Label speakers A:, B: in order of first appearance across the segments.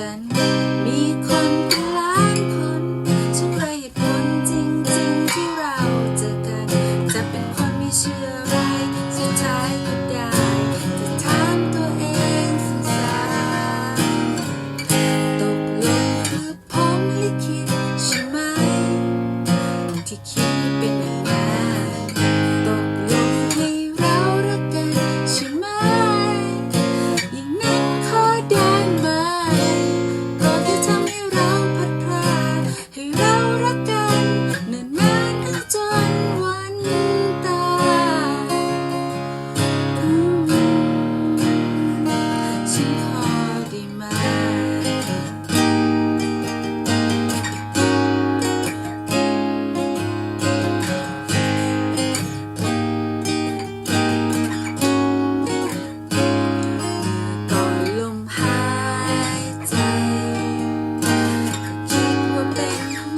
A: Sunday.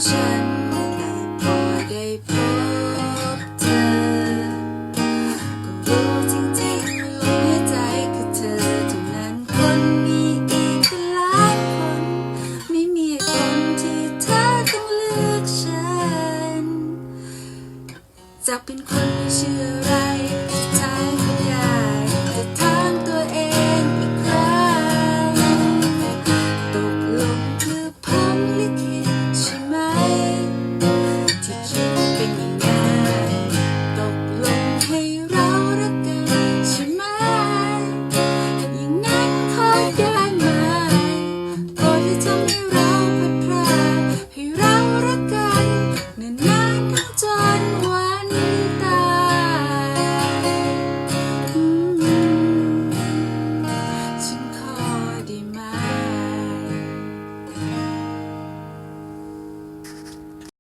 A: ฉันพอได้พบเธอ ก็รู้จริงๆลมหาใจคือเธอเท่านั้นคนมีอีกหลายคน ไม่มีคนที่เธอต้องเลือกฉัน จะเป็นคนไม่เชื่ออะไร